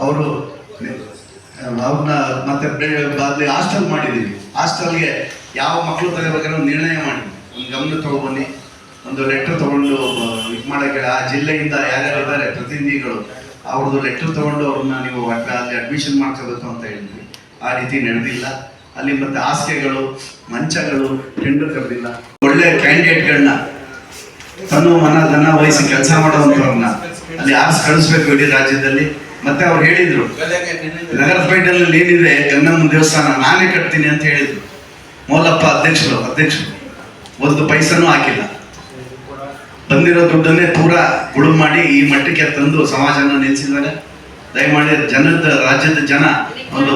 ಅವರು ಅವ್ರನ್ನ ಮತ್ತೆ ಬಾದ್ಲಿ ಹಾಸ್ಟೆಲ್ ಮಾಡಿದ್ದೀವಿ ಹಾಸ್ಟೆಲ್ಗೆ ಯಾವ ಮಕ್ಕಳು ತಗೋಬೇಕಾದ್ರೆ ನಿರ್ಣಯ ಮಾಡಿ ಒಂದು ಗಮನ ತೊಗೊಬನ್ನಿ ಒಂದು ಲೆಟ್ರ್ ತೊಗೊಂಡು, ಇದು ಮಾಡೋಕ್ಕೆ ಆ ಜಿಲ್ಲೆಯಿಂದ ಯಾರ್ಯಾರು ಇದ್ದಾರೆ, ಪ್ರತಿನಿಧಿಗಳು, ಅವ್ರದ್ದು ಲೆಟ್ರ್ ತೊಗೊಂಡು ಅವ್ರನ್ನ ನೀವು ಅಲ್ಲಿ ಅಡ್ಮಿಷನ್ ಮಾಡ್ಕೋಬೇಕು ಅಂತ ಹೇಳಿದ್ವಿ. ಆ ರೀತಿ ನಡೆದಿಲ್ಲ. ಅಲ್ಲಿ ಮತ್ತೆ ಹಾಸಿಗೆಗಳು, ಮಂಚಗಳು ಹೆಂಡು ಕರೆದಿಲ್ಲ. ಒಳ್ಳೆ ಕ್ಯಾಂಡಿಡೇಟ್ಗಳನ್ನ ತನ್ನ ಮನ, ಧನ ವಹಿಸಿ ಕೆಲಸ ಮಾಡುವಂಥವ್ರನ್ನ ಅಲ್ಲಿ ಯಾರು ಕಳಿಸ್ಬೇಕು ಇಡೀ ರಾಜ್ಯದಲ್ಲಿ. ಮತ್ತೆ ಅವ್ರು ಹೇಳಿದ್ರು, ನಗರಪೇಟೆಯಲ್ಲಿ ಏನಿದೆ, ಗಂಗಮ್ಮ ದೇವಸ್ಥಾನ, ನಾನೇ ಕಟ್ತೀನಿ ಅಂತ ಹೇಳಿದ್ರು. ಮೋಲಪ್ಪ ಅಧ್ಯಕ್ಷರು ಅಧ್ಯಕ್ಷರು. ಒಂದು ಪೈಸನೂ ಹಾಕಿಲ್ಲ. ಬಂದಿರೋ ದುಡ್ಡನ್ನೇ ಪೂರಾ ಗುಳು ಮಾಡಿ ಈ ಮಟ್ಟಕ್ಕೆ ತಂದು ಸಮಾಜನ ನಿಲ್ಲಿಸಿದ್ದಾರೆ ದಯಮಾಡಿ ಜನದ, ರಾಜ್ಯದ ಜನ ಒಂದು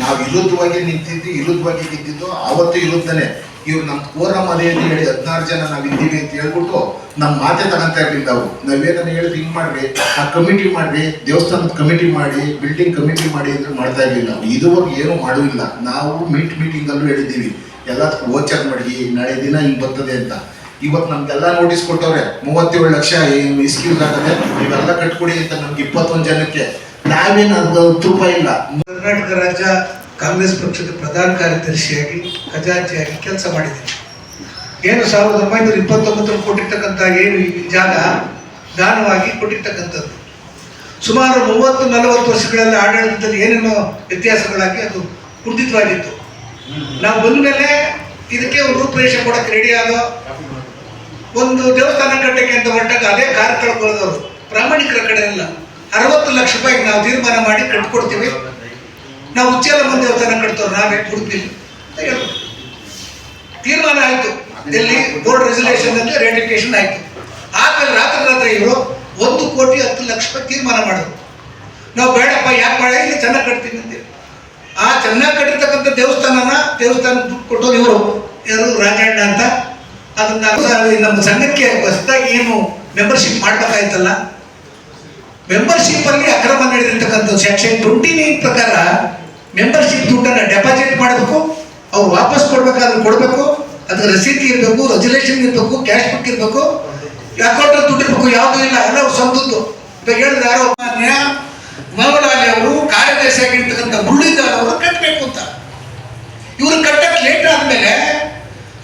ನಾವು ವಿರುದ್ಧವಾಗಿ ನಿಂತಿದ್ದು ವಿರುದ್ಧವಾಗಿ ನಿಂತಿದ್ದು ಆವತ್ತು ವಿರುದ್ಧನೇ ಇವ್ರು ನಮ್ಮ ಕೋರಮ್ ಅದೇ ಅಂತ ಹೇಳಿ ಹದಿನಾರು ಜನ ನಾವು ಇದ್ದೀವಿ ಅಂತ ಹೇಳ್ಬಿಟ್ಟು ನಮ್ಮ ಮಾತೆ ತಗೊಂತ ಇರ್ಲಿಲ್ಲ ನಾವು ನಾವೇನನ್ನ ಹೇಳಿ ಹಿಂಗ್ ಮಾಡ್ರಿ, ಆ ಕಮಿಟಿ ಮಾಡ್ರಿ, ದೇವಸ್ಥಾನದ ಕಮಿಟಿ ಮಾಡಿ ಬಿಲ್ಡಿಂಗ್ ಕಮಿಟಿ ಮಾಡಿ ಅಂದ್ರೆ ಮಾಡ್ತಾ ಇರ್ಲಿಲ್ಲ ನಾವು ಇದುವರೆಗೂ ಏನು ಮಾಡುವಿಲ್ಲ ನಾವು ಮೀಟ್ ಮೀಟಿಂಗ್ ಅಲ್ಲೂ ಹೇಳಿದ್ದೀವಿ. ಎಲ್ಲ ಓಚರ್ ಮಾಡಿ ನಾಳೆ ದಿನ ಹಿಂಗ್ ಬರ್ತದೆ ಅಂತ. ಇವತ್ತು ನಮ್ಗೆಲ್ಲ ನೋಟಿಸ್ ಕೊಟ್ಟವ್ರೆ, ಮೂವತ್ತೇಳು ಲಕ್ಷ ಇಸ್ಕ್ಯೂಸ್ ಆಗದೆ ನೀವೆಲ್ಲ ಕಟ್ಕೊಡಿ ಅಂತ ನಮ್ಗೆ ಇಪ್ಪತ್ತೊಂದು ಜನಕ್ಕೆ. ನಾವೇನು ಹತ್ತು ರೂಪಾಯಿ ಇಲ್ಲ. ಕರ್ನಾಟಕ ರಾಜ್ಯ ಕಾಂಗ್ರೆಸ್ ಪಕ್ಷದ ಪ್ರಧಾನ ಕಾರ್ಯದರ್ಶಿಯಾಗಿ, ಖಜಾಂಚಿಯಾಗಿ ಕೆಲಸ ಮಾಡಿದ್ದೀನಿ. ಏನು ಸಾವಿರದ ಒಂಬೈನೂರ ಇಪ್ಪತ್ತೊಂಬತ್ತರಲ್ಲಿ ಕೊಟ್ಟಿರ್ತಕ್ಕಂಥ ಏನು ಈ ಜಾಗ, ದಾನವಾಗಿ ಕೊಟ್ಟಿರ್ತಕ್ಕಂಥದ್ದು. ಸುಮಾರು ಮೂವತ್ತು, ನಲವತ್ತು ವರ್ಷಗಳಲ್ಲಿ ಆಡಳಿತದಲ್ಲಿ ಏನೇನೋ ವ್ಯತ್ಯಾಸಗಳಾಗಿ ಅದು ಕುಂಠಿತವಾಗಿತ್ತು. ನಾವು ಬಂದ ಮೇಲೆ ಇದಕ್ಕೆ ರೂಪರೇಷೆ ಕೊಡಕ್ಕೆ ರೆಡಿ ಆಗೋ ಒಂದು ದೇವಸ್ಥಾನ ಕಟ್ಟಕ್ಕೆ ಅಂತ ಹೊರಟಾಗ ಅದೇ ಕಾರ್ಯಕ್ರಮಗಳದವರು ಪ್ರಾಮಾಣಿಕರ ಕಡೆ ಇಲ್ಲ ಅರವತ್ತು ಲಕ್ಷ ರೂಪಾಯಿಗೆ ನಾವು ತೀರ್ಮಾನ ಮಾಡಿ ಕಟ್ಕೊಡ್ತೀವಿ ನಾವು ಉಚ್ಚೇಲಮ್ಮ ದೇವಸ್ಥಾನ ಕಟ್ತವ್ರು ನಾವೇ ಉಡುಪಿಲಿ. ತೀರ್ಮಾನ ಆಯ್ತು. ಇಲ್ಲಿ ಬೋರ್ಡ್ ರೆಸಲ್ಯೂಷನ್ ಅಂತ ರೇಟಿಫಿಕೇಶನ್ ಆಯ್ತು. ಆಮೇಲೆ ರಾತ್ರಿ ರಾತ್ರಿ ಇವರು ಒಂದು ಕೋಟಿ ಹತ್ತು ಲಕ್ಷ ರೂಪಾಯಿ ತೀರ್ಮಾನ ಮಾಡಿದ್ರು. ನಾವು ಬೇಡಪ್ಪ, ಯಾಕೆ ಮಾಡಿ ಇಲ್ಲಿ ಚೆನ್ನಾಗಿ ಕಟ್ತೀನಿ ಅಂತೇಳಿ ಆ ಚೆನ್ನಾಗಿ ಕಟ್ಟಿರ್ತಕ್ಕಂಥ ದೇವಸ್ಥಾನನ ದೇವಸ್ಥಾನ ದುಡ್ಡು ಕೊಟ್ಟೋರು ಇವರು. ಯಾರು? ರಾಜಣ್ಣ ಅಂತ. ಅದನ್ನ ನಮ್ಮ ಸಂಘಕ್ಕೆ ಹೊಸದಾಗಿ ಏನು ಮೆಂಬರ್ಶಿಪ್ ಮಾಡ್ಬೇಕಾಯ್ತಲ್ಲ ಮೆಂಬರ್ಶಿಪ್ ಅಲ್ಲಿ ಅಕ್ರಮ ನಡೆದಿರ್ತಕ್ಕಂಥ ಸೆಕ್ಷನ್ ಟ್ವೆಂಟಿ ನೈನ್ ಪ್ರಕಾರ ಮೆಂಬರ್ಶಿಪ್ ದುಡ್ಡನ್ನು ಡೆಪಾಸಿಟ್ ಮಾಡಬೇಕು, ಅವ್ರು ವಾಪಸ್ ಕೊಡ್ಬೇಕಾದ್ರೆ ಕೊಡಬೇಕು ಅದ್ರ ರಸೀದಿ ಇರಬೇಕು ರೆಜುಲೇಷನ್ ಇರಬೇಕು ಕ್ಯಾಶ್ ಬುಕ್ ಇರಬೇಕು ಅಕೌಂಟ್ ದುಡ್ಡು ಇರಬೇಕು, ಯಾವುದೂ ಇಲ್ಲ, ಎಲ್ಲ ಅವ್ರ ಸ್ವಂತದ್ದು. ಇವಾಗ ಹೇಳಿದ್ರೆ ಯಾರೋ ಮಾನ್ಯ ಮೋಹನ್ಲಾಲ್ ಅವರು ಕಾರ್ಯದರ್ಶಿಯಾಗಿರ್ತಕ್ಕಂಥ ಮುರುಳೀಧರ್ ಅವರು ಕಟ್ಟಬೇಕು ಅಂತ. ಇವರು ಕಟ್ಟಕ್ಕೆ ಲೇಟ್ ಆದ್ಮೇಲೆ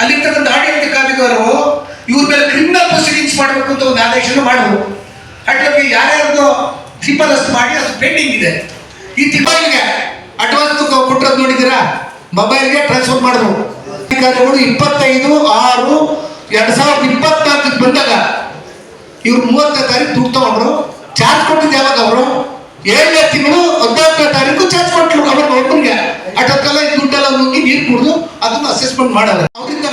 ಅಲ್ಲಿರ್ತಕ್ಕಂಥ ಆಡಳಿತಾಧಿಕಾರಿಗಳು ಇವ್ರ ಮೇಲೆ ಕ್ರಿಮಿನಲ್ ಪ್ರೊಸೀಡಿಂಗ್ಸ್ ಮಾಡಬೇಕು ಅಂತ ಒಂದು ಆದೇಶನ ಮಾಡಿದ್ರು. ಅಟ್ಲಾಗಿ ಯಾರ್ಯಾರ್ದು ಶಿಫಾರಸ್ಸು ಮಾಡಿ ಅದು ಪೆಂಡಿಂಗ್ ಇದೆ. ಈ ತಿಂಗಳಿಗೆ ಅಡ್ವಾನ್ಸ್ ಕೊಟ್ಟದ್ದು ನೋಡಿದ್ದೀರಾ? ಮೊಬೈಲ್ಗೆ ಟ್ರಾನ್ಸ್ಫರ್ ಮಾಡಿದ್ರು ಅಧಿಕಾರಿಗಳು ಇಪ್ಪತ್ತೈದು, ಆರು, ಎರಡ್ ಸಾವಿರದ ಇಪ್ಪತ್ನಾಲ್ಕಕ್ಕೆ ಬಂದಾಗ ಇವ್ರು ಮೂವತ್ತನೇ ತಾರೀಕು ದುಡ್ಡು ತಗೊಂಡ್ರು. ಚಾರ್ಜ್ ಕೊಟ್ಟಿದ್ದು ಯಾವಾಗ ಅವರು? ಏಳನೇ ತಿಂಗಳು ಹದಿನಾಲ್ಕನೇ ತಾರೀಕು ಚಾರ್ಜ್ ಕೊಟ್ಟರು ಅವ್ರ ಒಬ್ಬನಿಗೆ ಅಟಕ್ಕೆಲ್ಲ ಈ ದುಡ್ಡೆಲ್ಲ ನುಗ್ಗಿ ನೀರು ಕುಡಿದು ಅದನ್ನು ಅಸೆಸ್ಮೆಂಟ್ ಮಾಡಲ್ಲ ಅವರಿಂದ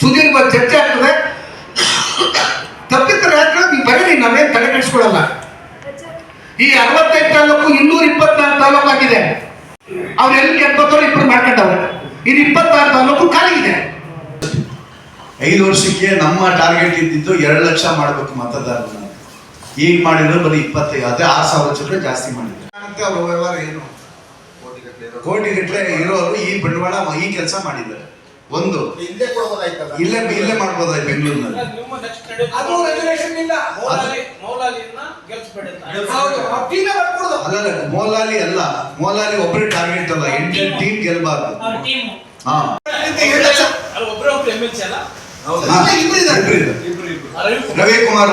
ಸುದೀರ್ಘ ಚರ್ಚೆ ಆಗ್ತದೆ. ತಪ್ಪಿತರ ನೀವು ಬರೀರಿ ನಾವೇನು ತಲೆ ಕೆಡಿಸ್ಕೊಳ್ಳಲ್ಲ. ಈ ಅರವತ್ತೈದು ತಾಲೂಕು ಇನ್ನೂರ ಇಪ್ಪತ್ನಾಲ್ಕು ತಾಲೂಕು ಆಗಿದೆ. ಅವ್ರು ಎಲ್ಲಿ ಎಪ್ಪತ್ತವ್ರು ಇಬ್ಬರು ಮಾಡ್ಕೊಂಡವ್ರೆ. ಇನ್ನು ಇಪ್ಪತ್ತಾರು ತಾಲೂಕು ಖಾಲಿ ಇದೆ. ಐದು ವರ್ಷಕ್ಕೆ ನಮ್ಮ ಟಾರ್ಗೆಟ್ ಇದ್ದಿದ್ದು ಎರಡು ಲಕ್ಷ ಮಾಡಬೇಕು ಮತದಾರರನ್ನ. ಈಗ ಮಾಡಿದ್ರು ಬರೀ ಇಪ್ಪತ್ತೈದು ಅದೇ ಆರು ಸಾವಿರ ರೂಪಾಯಿ ಜಾಸ್ತಿ ಮಾಡಿದ್ರು. ಅವ್ರ ವ್ಯವಹಾರ ಏನು? ಕೋಟಿ ಗಟ್ಟಲೆ ಇರೋರು ಈ ಬಂಡವಾಳ ಈ ಕೆಲಸ ಮಾಡಿದ್ದಾರೆ. ಒಂದು. ಇಲ್ಲೇ ಇಲ್ಲೇ ಇಲ್ಲೇ ಮಾಡ್ಬೋದಾಯ್ತು ಬೆಂಗಳೂರಿನಲ್ಲಿ. ಅದು ರೆಗ್ಯುಲೇಷನ್ ಇಲ್ಲ ಮೌಲಾಲಿ ಮೌಲಾಲಿಯನ್ನ ಗೆಲ್ಸ್ಬೇಡಿ ಬರ್ಕೊಡೋದು ಅಲ್ಲಲ್ಲ ಮೋಲಾಲಿ ಅಲ್ಲ. ಮೋಲಾಲಿ ಒಬ್ಬರೇ ಟಾರ್ಗೆಟ್ ಅಲ್ಲ. ಎಂಟು ಟೀಮ್ ಗೆಲ್ಬಾರ್ದು. ಹಾ ಅಲ್ಲಿ ಒಬ್ರೇ ಅಲ್ಲ? ರವಿಕುಮಾರ್.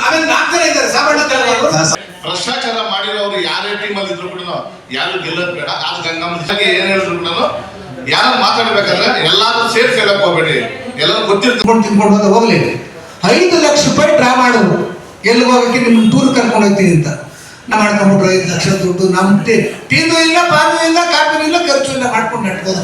ಆಮೇಲೆ ನಾಲ್ಕು ಇದ್ದಾರೆ. ಸ- ಭ್ರಷ್ಟಾಚಾರ ಮಾಡಿರೋರು ಯಾರೇ ಟೀಮ್ ಅಲ್ಲಿ ಇದ್ರು ಕೂಡ ಯಾರು ಗೆಲ್ಲೋದು ಬೇಡ. ಆದ್ರೆ ಗಂಗಮ್ಮ ಏನ್ ಹೇಳಿದ್ರು ಕೂಡ ಯಾರು ಮಾತಾಡ್ಬೇಕಂದ್ರೆ ಎಲ್ಲಾರು ಸೇರ್ಸಿ ಹೇಳಕ್ ಹೋಗ್ಬೇಡಿ. ಎಲ್ಲರೂ ಗೊತ್ತಿರ್ತದೆ ತಿನ್ಕೊಂಡು ತಿನ್ಕೊಂಡು ಹೋದ ಹೋಗ್ಲಿ. ಐದು ಲಕ್ಷ ರೂಪಾಯಿ ಡ್ರಾ ಮಾಡು. ಎಲ್ಲಿ ಹೋಗಕ್ಕೆ ನಿಮ್ಮ ಟೂರ್ ಕರ್ಕೊಂಡು ಹೋಗ್ತೀನಿ ಅಂತ. ನಾ ಮಾಡ್ಕೊಂಡ್ಬಿಟ್ರು ಐದು ಲಕ್ಷ ದುಡ್ಡು. ನಮ್ಮ ಟೀನು ಇಲ್ಲ ಪಾನು ಇಲ್ಲ ಕಾಫಿ ಇಲ್ಲ ಖರ್ಚು ಇಲ್ಲ ಮಾಡ್ಕೊಂಡು ನಡ್ಕೋದು